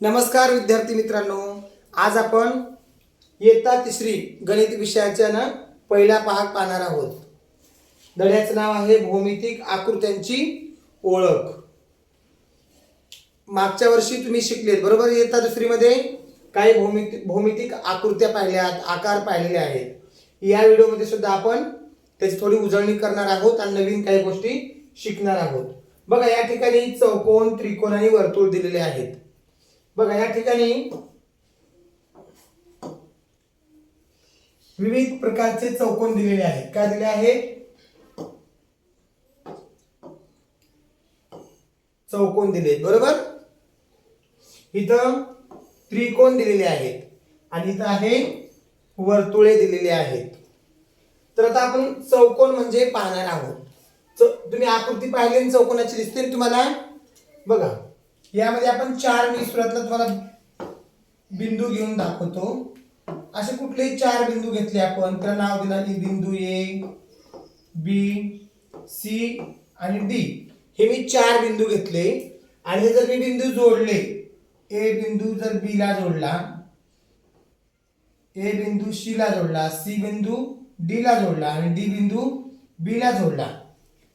नमस्कार विद्यार्थी मित्रांनो. आज आपण इयत्ता तिसरी गणित विषयाच्या ना पहिला भाग पाहणार आहोत. धड्याचं नाव आहे भौमितिक आकृत्यांची ओळख. मागच्या वर्षी तुम्ही शिकलेत बरोबर? इयत्ता दुसरीमध्ये काही भौमितिक भौमितिक आकृत्या पाहिल्यात आकार पाहिलेले आहेत. या व्हिडिओमध्ये सुद्धा आपण त्याची थोडी उजळणी करणार आहोत आणि नवीन काही गोष्टी शिकणार आहोत. बघा या ठिकाणी चौकोन त्रिकोण आणि वर्तुळ दिलेले आहेत. बघा या ठिकाणी विविध प्रकारचे चौकोन दिलेले आहेत. काय दिले आहेत चौकोन दिले आहेत. बरोबर? इथं त्रिकोण दिलेले आहेत. आणि इथं आहे वर्तुळे दिलेले आहेत. तर आता आपण चौकोन म्हणजे पाहणार आहोत. तुम्ही आकृती पाहिली आणि चौकोनाची दिसते तुम्हाला? बघा. यामध्ये आपण चार मी सुरुवातीला तुम्हाला बिंदू घेऊन दाखवतो. असे कुठलेही चार बिंदू घेतले आपण तर नाव दिलं की बिंदू ए बी सी आणि डी. हे मी चार बिंदू घेतले. आणि हे जर मी बिंदू जोडले ए बिंदू जर बीला जोडला ए बिंदू सी ला जोडला सी बिंदू डी ला जोडला आणि डी बिंदू बी ला जोडला.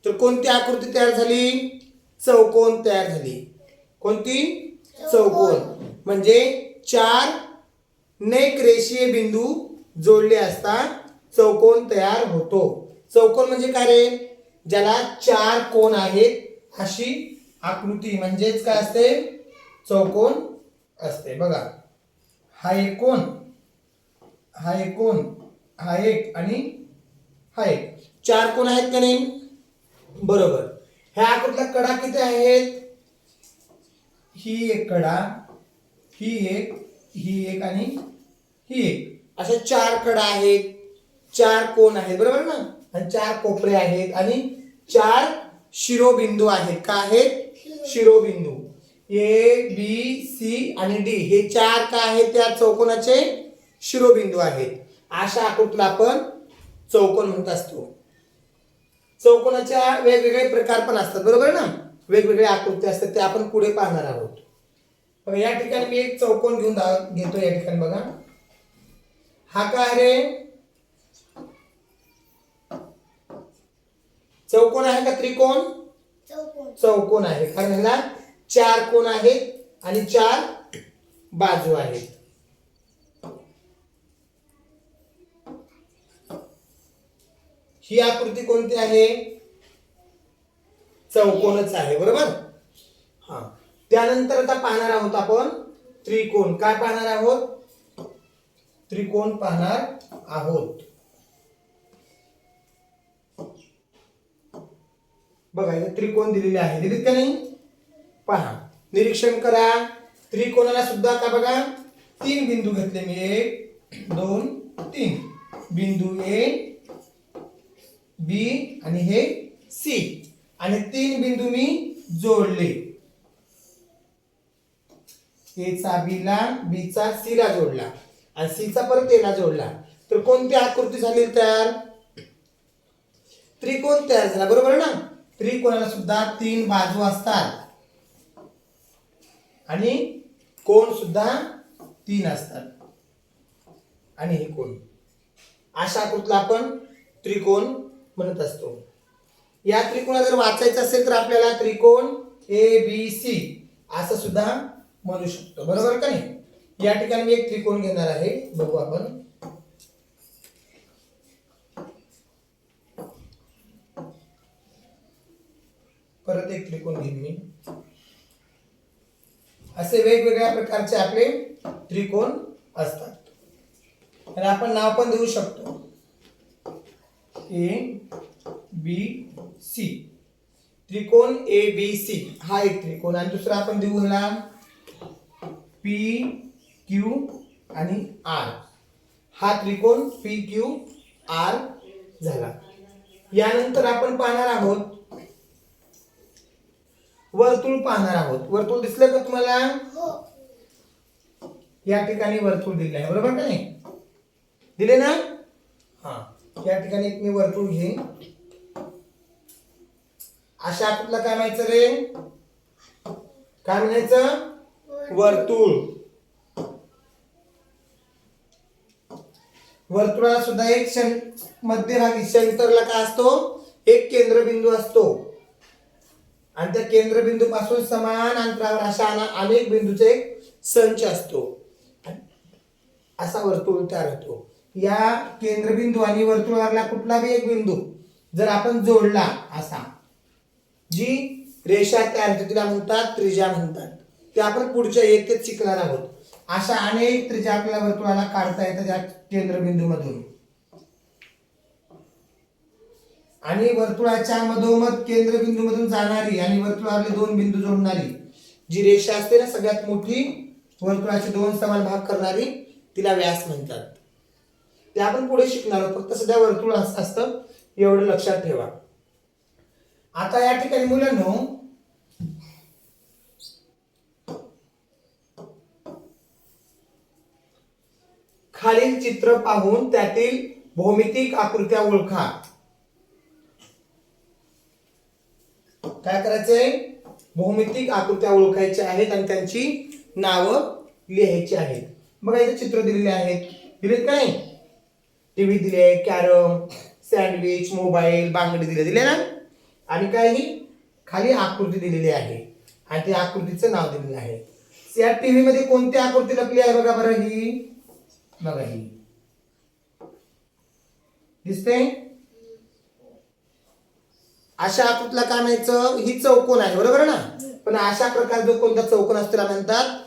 तर कोणती आकृती तयार झाली? चौकोन तयार झाली. कोणती? चौकोन. म्हणजे चार नेक रेषीय बिंदू जोडले असता चौकोन तयार होतो. चौकोन म्हणजे काय रे? ज्याला चार कोण आहेत अशी आकृती. म्हणजेच काय असते? चौकोन असते. बघा. हा एक कोण हा एक कोण हा एक आणि हा एक. चार कोण आहेत का नाही? बरोबर. ह्या आकृतीला कडा किती आहेत? ही एक कडा ही एक ही एक आणि ही एक. अशा चार कडा आहेत चार कोण आहेत बरोबर ना? आणि चार कोपरे आहेत आणि चार शिरोबिंदू आहेत. का आहेत? शिरोबिंदू. ए बी सी आणि डी हे चार का आहेत? त्या चौकोनाचे शिरोबिंदू आहेत. अशा आकृतीला आपण चौकोन म्हणत असतो. चौकोनाच्या वेगवेगळे प्रकार पण असतात बरोबर ना? वेगवेगळे आकृती असतात ते आपण पुढे पाहणार आहोत. बघा या ठिकाणी मी एक चौकोन घेऊन घेतो या ठिकाणी बघा. हा काय रे? चौकोन आहे का त्रिकोण? चौकोन. चौकोन आहे. कारण ह्याला चार कोण आहेत आणि चार बाजू आहेत. ही आकृती कोणती आहे? चौकोनच आहे बरोबर? हा. त्यानंतर आता पाहणार आहोत आपण त्रिकोण. काय पाहणार आहोत? त्रिकोण पाहणार आहोत. बघा इथे त्रिकोण दिलेले आहे. दिलीत का नाही? पहा. निरीक्षण करा. त्रिकोणाला सुद्धा का बघा तीन बिंदू घेतले मी. एक दोन तीन. बिंदू ए बी आणि हे सी. आणि तीन बिंदू मी जोडले. ए चा बीचा ला जोडला. आणि सीचा परत एला जोडला. तर कोणती आकृती झाली तयार? त्रिकोण तयार झाला. बरोबर ना? त्रिकोणाला सुद्धा तीन बाजू असतात. आणि कोण सुद्धा तीन असतात. आणि हे कोण? अशा आकृतीला आपण त्रिकोण म्हणत असतो. या त्रिकोण जर वाचायचं असेल तर आपल्याला त्रिकोण ए बी सी असं सुद्धा म्हणू शकतो. बरोबर का नाही? या ठिकाणी मी एक त्रिकोण घेणार आहे. बघू आपण. परत एक त्रिकोण घेईन मी. असे वेगवेगळ्या प्रकारचे आपले त्रिकोण असतात. आणि आपण नाव पण देऊ शकतो. ए बी सी त्रिकोण ए बी सी हा एक त्रिकोण. आणि दुसरा आपण देऊ ह्याला पी क्यू आणि आर हा त्रिकोण पी क्यू आर झाला. यानंतर आपण पाहणार आहोत वर्तुळ पाहणार आहोत. वर्तुळ दिसलं का तुम्हाला? हो. या ठिकाणी वर्तुळ दिले आहे. बरोबर का नाही? दिले ना? हा. या ठिकाणी एक मी वर्तुळ घेईन. अशा आकृतीला काय म्हणायचं रे? काय म्हणायचं? वर्तुळ. वर्तुळाला सुद्धा एक मध्यभागी सेंटरला काय असतो? एक केंद्रबिंदू असतो. आणि त्या केंद्रबिंदू पासून समान अंतरावर अशा अना- अनेक बिंदूचा एक संच असतो. असा वर्तुळ तयार होतो. या केंद्रबिंदू आणि वर्तुळाला कुठलाही एक बिंदू जर आपण जोडला असा जी रेषा तयार होते तिला म्हणतात त्रिज्या म्हणतात. ते आपण पुढच्या येतेच शिकणार आहोत. अशा अनेक त्रिज्या आपल्याला वर्तुळाला काढता येतात या केंद्रबिंदू मधून आणि वर्तुळाच्या मधोमध केंद्रबिंदू मधून जाणारी आणि वर्तुळावरले दोन बिंदू जोडणारी जी रेषा असते ना सगळ्यात मोठी वर्तुळाचे दोन समान भाग करणारी तिला व्यास म्हणतात. ते आपण पुढे शिकणार आहोत. फक्त सध्या वर्तुळ असतं एवढं लक्षात ठेवा. आता या ठिकाणी मुलांनो खालील चित्र पाहून त्यातील भौमितिक आकृत्या ओळखा. काय करायचंय? भौमितिक आकृत्या ओळखायच्या आहेत आणि त्यांची नावं लिहायची आहेत. बघा इथे चित्र दिलेले आहेत. दिलेत का नाही? टीव्ही दिले कॅरम सँडविच मोबाईल बांगडी दिले. दिले ना? आणि काय ही खाली आकृती दिलेली आहे. आणि त्या आकृतीचं नाव दिलेलं आहे. या टीव्ही मध्ये कोणती आकृती लपली आहे बघा बरं ही? बघा ही. दिसते अशा आकृतीला काय म्हणायचं? ही चौकोन आहे. बरोबर ना? पण अशा प्रकार जो कोणता चौकोन असतो त्याला म्हणतात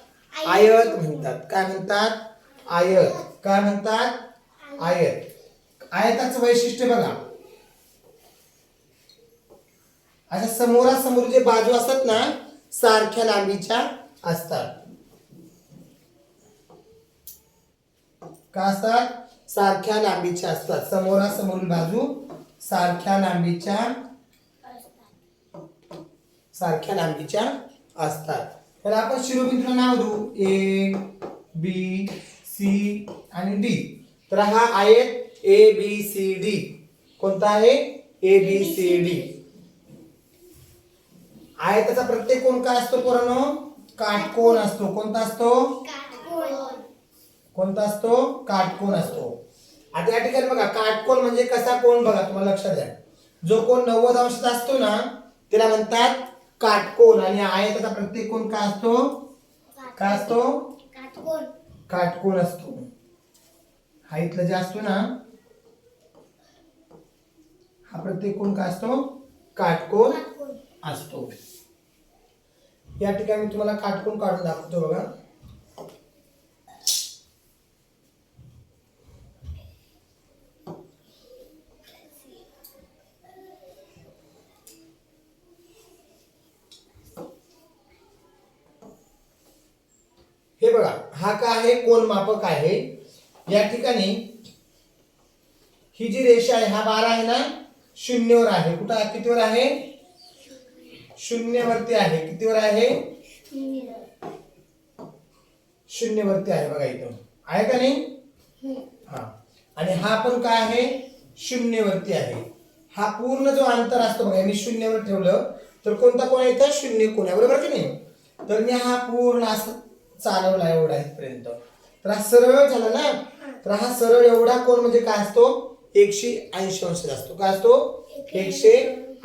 आयत म्हणतात. काय म्हणतात? आयत. काय म्हणतात? आयत. आयताचं वैशिष्ट्य बघा. अशा समोरासमोर जे बाजू असतात ना सारख्या लांबीच्या असतात. का असतात? सारख्या लांबीच्या असतात. समोरासमोरील बाजू सारख्या लांबीच्या सारख्या लांबीच्या असतात. तर आपण शिरोबिंदूला नाव देऊ. ए बी सी आणि डी तर हा आहे ए बी सी डी कोणता आहे? ए बी सी डी आयताचा प्रत्येक कोण काय असतो पोरांनो? काटकोण असतो. कोणता असतो? कोणता असतो? काटकोण असतो. आता या ठिकाणी बघा काटकोण म्हणजे कसा कोण बघा तुम्हाला लक्षात द्या. जो कोण नव्वद अंशाचा असतो ना त्याला म्हणतात काटकोण आणि आयताचा प्रत्येक कोण काय असतो? काय असतो? काटकोण असतो. हा इथला जे असतो ना हा प्रत्येक कोण काय असतो? काटकोण असतो. या ठिकाणी मी तुम्हाला काटकून काढून दाखवतो बघा. हे बघा हा का आहे? कोण मापक आहे? या ठिकाणी ही जी रेषा आहे हा बारा आहे ना? शून्यवर आहे. कुठं? कितीवर आहे? शून्यवरती आहे. कितीवर आहे? शून्यवरती आहे बघा इथं. आहे का नाही? हा. आणि हा पण काय आहे? शून्यवरती आहे. हा पूर्ण जो अंतर असतो बघा मी शून्यवर ठेवलं तर कोणता कोण येतं शून्य कोण आहे? बरोबर की नाही? तर मी हा पूर्ण असं चालवला एवढा इथपर्यंत. तर हा सरळ झाला ना? तर हा सरळ एवढा कोण म्हणजे काय असतो? एकशे ऐंशी अंशाचा असतो. काय असतो? एकशे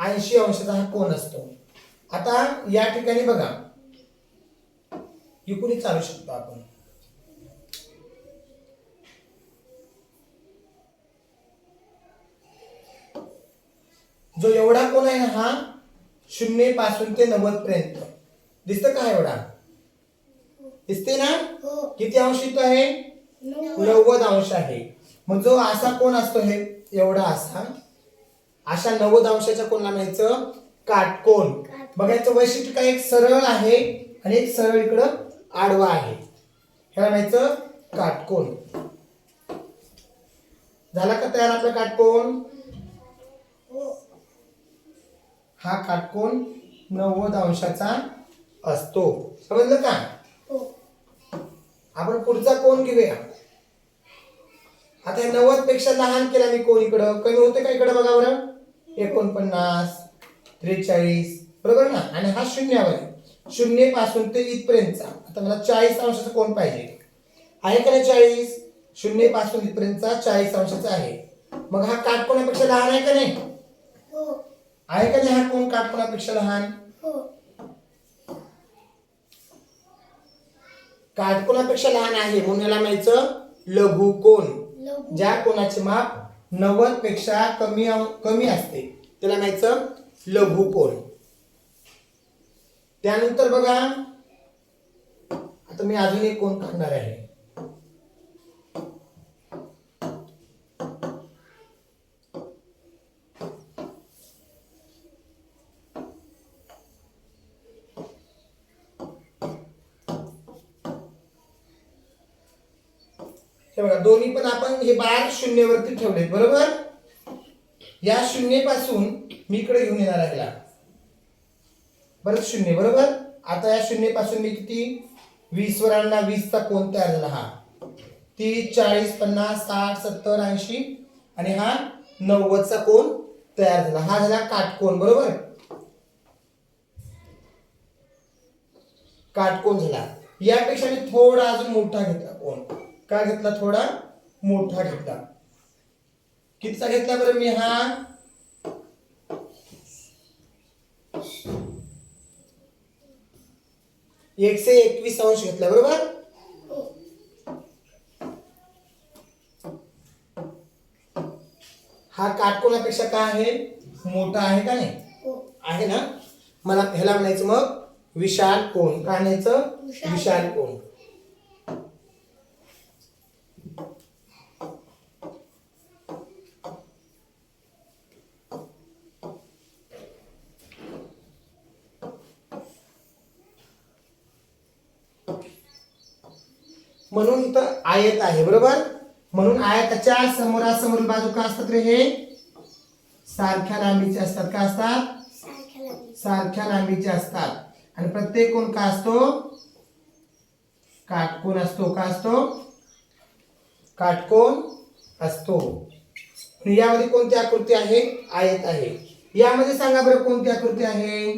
ऐंशी अंशाचा हा कोण असतो. आता या ठिकाणी बघा. इकडून चालू शकतो आपण. जो एवढा कोण आहे ना हा शून्यपासून ते नव्वद पर्यंत. दिसतं का एवढा? दिसते ना? किती अंश इथं आहे? नव्वद. अंश आहे. मग जो असा कोण असतो हे एवढा असा. अशा नव्वद अंशाच्या कोणला म्हणायचं बघायचं वैशिष्ट्य काय? एक सरळ आहे आणि एक सरळ इकडं आडवा आहे. ह्याला म्हणायचं काटकोन. झाला का तयार आपला काटकोन? हा काटकोन नव्वद अंशाचा असतो. समजलं का? आपण पुढचा कोण घेऊया. आता हे नव्वदपेक्षा लहान केला मी कोण इकडं. कमी होते का इकडं बघा बरं? एकोणपन्नास त्रेचाळीस बरोबर ना? आणि हा शून्यावर आहे. शून्यपासून ते इथपर्यंतचा. आता मला चाळीस अंशाचा कोण पाहिजे? आहे का नाही चाळीस? शून्यपासून इथपर्यंतचा चाळीस अंशाचा आहे. मग हा काटकोणापेक्षा लहान आहे का नाही? हो. आहे का नाही हा कोण काटकोणापेक्षा लहान? हो. काटकोणापेक्षा लहान आहे? म्हणून याला म्हणायचं लघु कोण ज्या कोणाचे माप नव्वदपेक्षा कमी कमी असते. त्याला म्हणायचं लघु कोण त्यानंतर बघा आता मी अजून एक कोण काढणार आहे. बघा दोन्ही पण आपण हे बार शून्यवरती ठेवले बरोबर? या शून्यपासून मी इकडे घेऊन येणार आहे परत शून्य बरोबर? आता या शून्यपासून मी किती? वीस वर आणला वीसचा कोण तयार झाला? हा. तीस चाळीस पन्नास साठ सत्तर ऐंशी आणि हा नव्वदचा कोण तयार झाला? हा झाला काटकोण बरोबर? काटकोण झाला. यापेक्षा मी थोडा अजून मोठा घेतला कोण? का घेतला थोडा? मोठा घेतला. कितीचा घेतला बरं मी हा? एकशे एकवीस अंश घेतला बरोबर? हो काटकोणापेक्षा काय आहे? मोठा आहे का नाही? आहे ना? मला ह्याला म्हणायचं मग विशाल कोण? काय म्हणायचं? विशाल. विशाल कोण? म्हणून इथं आयत आहे बरोबर? म्हणून आयताच्या समोरासमोर बाजू का असतात रे हे? सारख्या लांबीचे असतात का असतात? सारख्या लांबीचे असतात. आणि प्रत्येक कोण का असतो? काटकोण असतो का असतो? काटकोन असतो. यामध्ये कोणती आकृती आहे? आयत आहे. यामध्ये सांगा बरं कोणती आकृती आहे?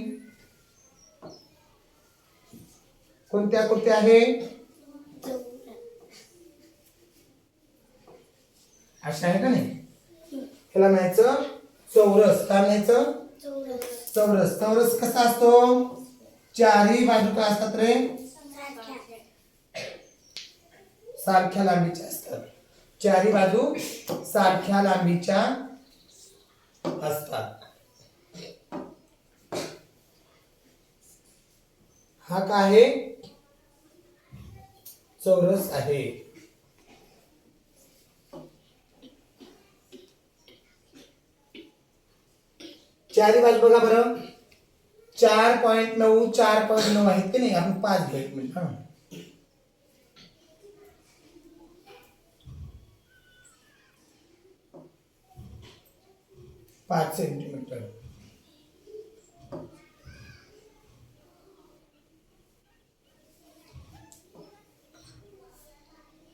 कोणती आकृती आहे? अशा आहे का नाही? ह्याला म्हणायचं चौरस. काय म्हणायचं? चौरस. चौरस कसा असतो? चारही बाजू काय असतात रे? सारख्या सारख्या लांबीच्या असतात. चारही बाजू सारख्या लांबीच्या असतात. हा काय आहे? चौरस आहे. चारही बाजू बघा बरं. चार पॉईंट नऊ चार पॉईंट नऊ आहेत की नाही? आपण पाच घेऊ एक मिनिट हा. पाच सेंटीमीटर.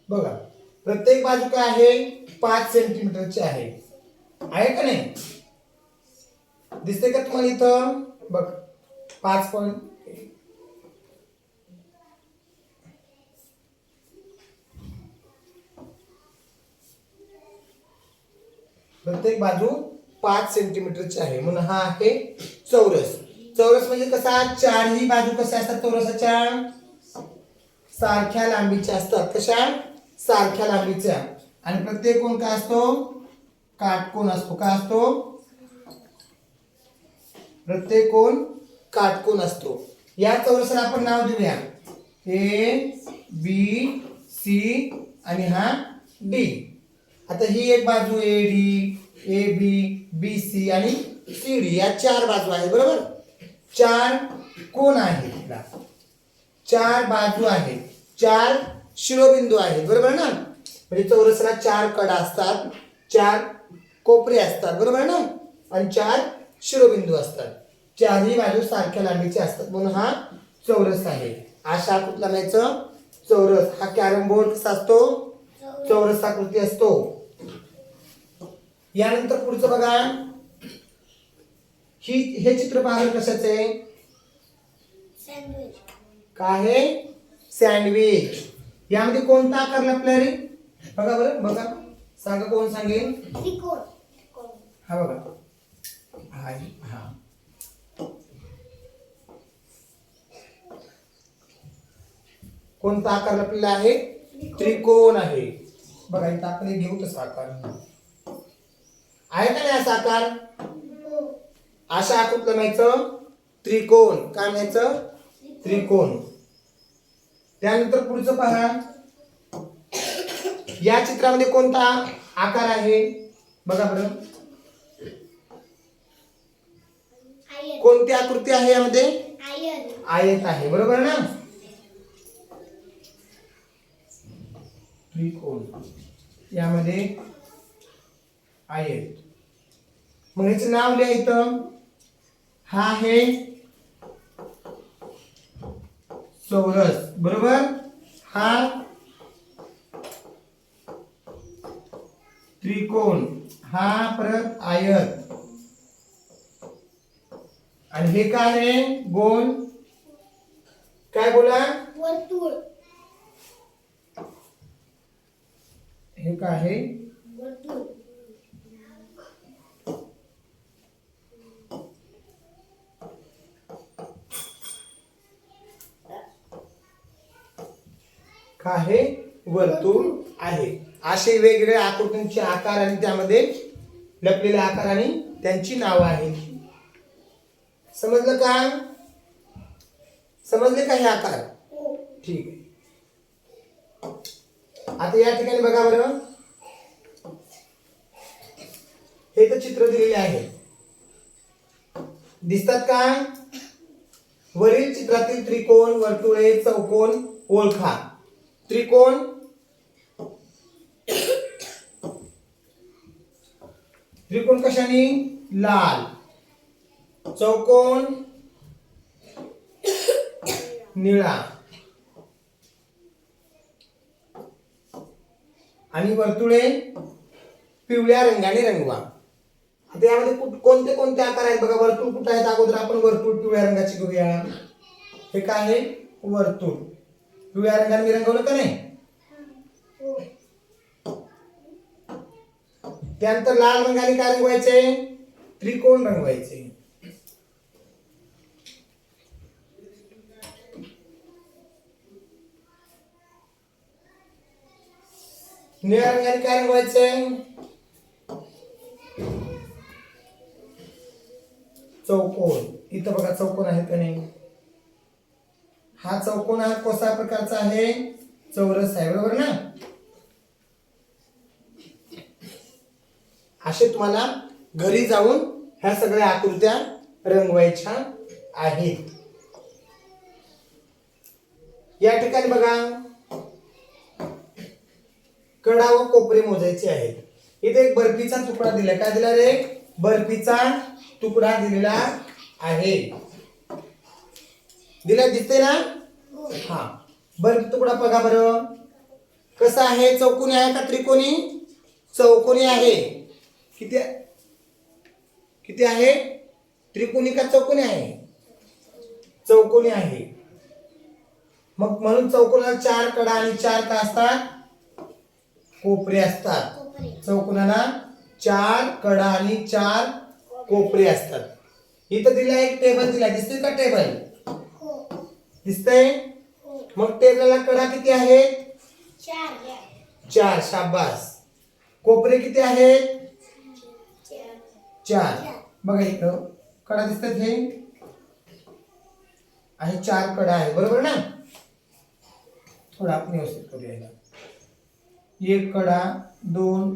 बघा प्रत्येक बाजू काय आहे? पाच सेंटीमीटरची आहे. आहे का नाही? दिसते का तुम्हाला इथं? बघ पाच पॉईंट प्रत्येक बाजू पाच सेंटीमीटरची आहे. म्हणून हा आहे चौरस. चौरस म्हणजे कसा? चारही बाजू कशा असतात? चौरसाच्या सारख्या लांबीच्या असतात. कशा? सारख्या लांबीच्या. आणि प्रत्येक कोण काय असतो? काटकोण असतो. काय असतो? प्रत्येक कोण? काटकोन असतो. या चौरसाला आपण नाव देऊया. ए बी सी आणि हा डी आता ही एक बाजू A D A B B C आणि सी डी या चार बाजू आहेत बरोबर? चार कोण आहेत चार बाजू आहेत. चार शिरोबिंदू आहेत बरोबर ना? म्हणजे चौरसला चार कडा असतात चार कोपरे असतात बरोबर ना? आणि चार शिरोबिंदू असतात. चारही बाजू सारख्या लांबीचे असतात. म्हणून हा चौरस आहे. अशा आकृतीला म्हणायचं? चौरस. हा कॅरम बोर्ड कसा असतो? चौरस आकृती असतो. यानंतर पुढचं बघा. ही हे चित्र पाहिलं कशाचं? काय आहे? सँडविच यामध्ये कोणता आकार लपला रे? बघा बरं. बघा. सांगा कोण सांगेल हा बघा. हा. हा कोणता आकार लपलेला आहे? त्रिकोण. आहे. बघा इथं आपण घेऊ तसा आकार. आहे का नाही असा आकार? हो. अशा आकृतीला म्हणायचं त्रिकोण. काय म्हणायचं? त्रिकोण. त्यानंतर पुढचं पहा. या चित्रामध्ये कोणता आकार आहे? बघा बरं. कोणती आकृती आहे यामध्ये? आयत आहे बरोबर ना? त्रिकोण. यामध्ये आयत. मग ह्याचं नाव लिहा इथं. हा आहे चौरस बरोबर? हा त्रिकोण. हा परत आयत. आणि हे काय आहे? गोल. काय बोला? वर्तुळ. हे काय आहे? वर्तुळ. काय आहे? वर्तुळ आहे. असे वेगवेगळे आकृतींचे आकार आणि त्यामध्ये लपलेले आकार आणि त्यांची नावं आहेत. समजलं का? समजले का हे आकार? हो. ठीक आहे. आता या ठिकाणी बघा बरं. हे तर चित्र दिलेले आहे. दिसतात का? वरील चित्रातील त्रिकोण वर्तुळे चौकोन ओळखा. त्रिकोण? त्रिकोण कशाने? लाल. चौकोन निळा. आणि वर्तुळे पिवळ्या रंगाने रंगवा. आता यामध्ये कुठ- कोणते कोणते आकार आहेत बघा? वर्तुळ कुठं आहेत? अगोदर आपण वर्तुळ पिवळ्या रंगाची घेऊया हे काय आहे? वर्तुळ. पिवळ्या रंगाने मी रंगवलं का नाही? त्यानंतर लाल रंगाने काय रंगवायचे? त्रिकोण रंगवायचे. निळ्या रंगाने काय रंगवायचे चौकोन. इथं बघा चौकोन आहे का नाही? हा चौकोन हा कोसा प्रकारचा आहे? चौरस आहे बरोबर ना? असे तुम्हाला घरी जाऊन ह्या सगळ्या आकृत्या रंगवायच्या आहेत. या ठिकाणी बघा. कडा व कोपरे मोजायचे आहेत. इथे एक बर्फीचा तुकडा दिला काय दिला रे? बर्फीचा तुकडा दिलेला आहे. दिला दिसते ना? हा. बर्फ तुकडा बघा बरं. कसा आहे? चौकोनी आहे का त्रिकोणी? चौकोनी आहे. किती किती आहे? त्रिकोणी का चौकोनी आहे? चौकोनी आहे. मग म्हणून चौकोनाला चार कडा आणि चार का असतात? कोपरे असतात. कोपरे. चौकोनाला चार कडा आणि चार कोपरे असतात. इथं दिला एक टेबल दिला. दिसतोय का टेबल हो. दिसतंय? हो. मग टेबलाला कडा किती आहेत? चार चार शाबास. कोपरे किती आहेत? चार. चार. बघा इथं. कडा दिसतात हे? आहे चार कडा आहे. बरोबर ना? थोडा आपण व्यवस्थित करूया. एक कडा दोन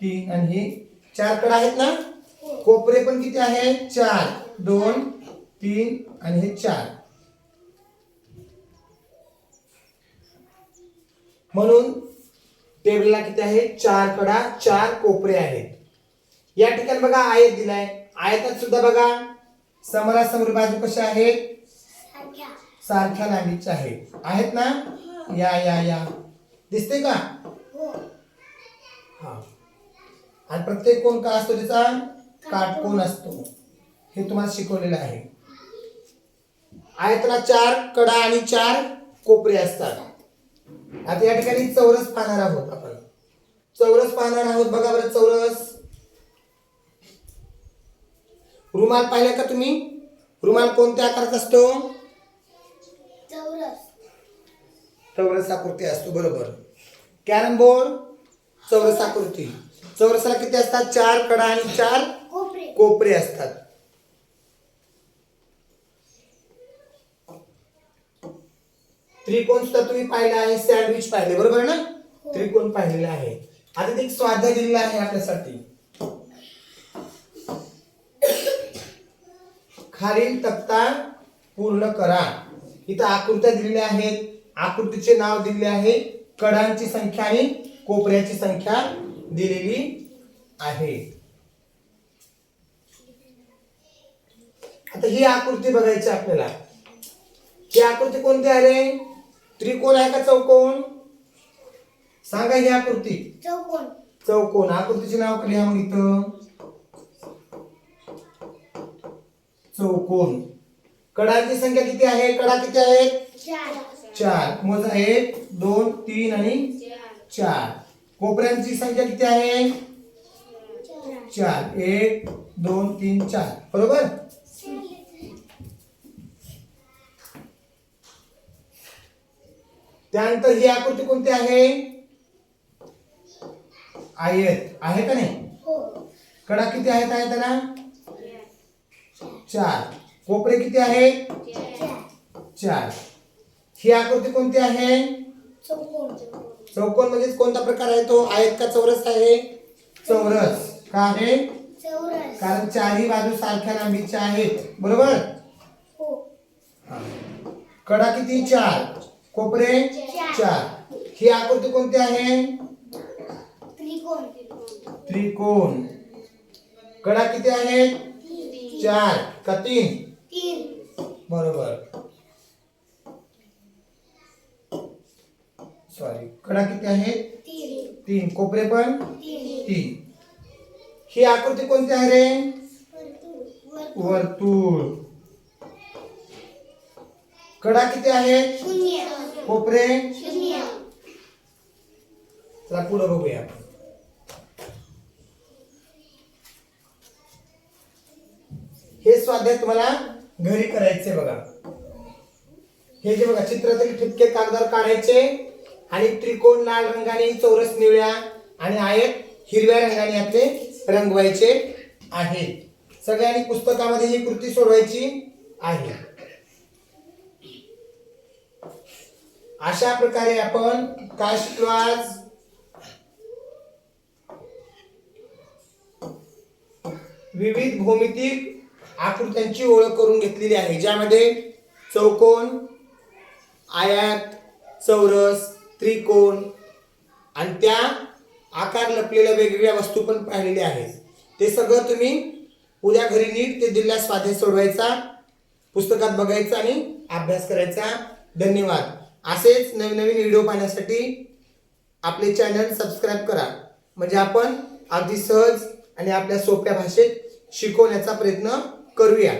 तीन आणि हे चार कडा आहेत ना? कोपरे पण किती आहेत चार. दोन तीन आणि हे चार. म्हणून टेबलला किती आहे? चार कडा चार कोपरे आहेत. या ठिकाणी बघा आयत दिलाय. आयतात सुद्धा बघा. समोरासमोर बाजू कशा आहेत सारख्या. लांबीच्या आहेत आहेत ना? या या या. दिसते का? हा. आणि प्रत्येक कोण का असतो त्याचा? काटकोन असतो. हे तुम्हाला शिकवलेलं आहे. आयताला चार कडा आणि चार कोपरे असतात. आता या ठिकाणी चौरस पाहणार आहोत आपण. चौरस पाहणार आहोत बघा बरं चौरस. रुमाल पाहिला का तुम्ही? रुमाल कोणत्या आकारात असतो? चौरस. चौरस आकृती असतो बरोबर. Carrom board. चौरस आकृती चौरसाला किती असतात? चार कडा आणि चार कोपरे. असतात. त्रिकोण सुद्धा तुम्ही पाहिला आहे सँडविच पाहिले बरोबर ना? त्रिकोण पाहिलेला आहे. आता ते एक स्वाध्याय दिलेला आहे आपल्यासाठी. खालील तक्ता पूर्ण करा. इथं आकृत्या दिलेल्या आहेत. आकृतीचे नाव दिलेले आहे. कडांची संख्या आणि कोपऱ्याची संख्या दिलेली आहे. आता ही आकृती बघायची आपल्याला. ही आकृती कोणती आहे त्रिकोण आहे का चौकोन सांगा ही आकृती. चौकोन चौकोन आकृतीचे नाव लिहा मग इथं? चौकोन कडांची संख्या किती आहे? कडा किती आहेत चार. चार. मोजा एक दोन तीन आणि चार. कोपऱ्यांची संख्या किती आहे? चार. एक दोन तीन चार. बरोबर? त्यानंतर ही आकृती कोणती आहे? आयत. आहे का नाही? हो. कडा किती आहेत? आहे त्याला? चार. कोपरे किती आहेत चार. चार. ही आकृती कोणती आहे? चौकोन म्हणजे कोणता प्रकार आहे? तो आयत का चौरस आहे? चौरस. का आहे? चौरस. कारण चारही बाजू सारख्या लांबीच्या आहेत. बरोबर? हो. कडा किती? चार. कोपरे? चार. ही आकृती कोणती आहे? त्रिकोण. त्रिकोण. कडा किती आहेत चार. का तीन? तीन. बरोबर. सॉरी कडा किती आहेत तीन. तीन. कोपरे पण? तीन. ही आकृती कोणती आहे रे? वर्तुळ. कडा किती आहेत शून्य. कोपरे? चला पुढे बघूया आपण. हे स्वाध्याय तुम्हाला घरी करायचे बघा. हे जे बघा चित्रातील ठिपके कागदावर काढायचे. आणि त्रिकोण लाल रंगाने चौरस निळ्या आणि आयत हिरव्या रंगाने यातले रंगवायचे आहेत सगळ्यांनी पुस्तकामध्ये ही कृती सोडवायची आहे. अशा प्रकारे आपण काय शिकलो आज? विविध भौमितिक आकृत्यांची ओळख करून घेतलेली आहे ज्यामध्ये चौकोन आयात चौरस त्रिकोण आणि त्या आकार लपलेल्या वेगवेगळ्या वस्तू पण पाहिलेल्या आहेत. ते सगळं तुम्ही उद्या घरी नीट ते दिलेला स्वाध्याय सोडवायचा पुस्तकात बघायचा आणि अभ्यास करायचा. धन्यवाद. असेच नवीन नवीन व्हिडिओ पाहण्यासाठी आपले चॅनल सबस्क्राईब करा. म्हणजे आपण अगदी सहज आणि आपल्या सोप्या भाषेत शिकवण्याचा प्रयत्न करूया.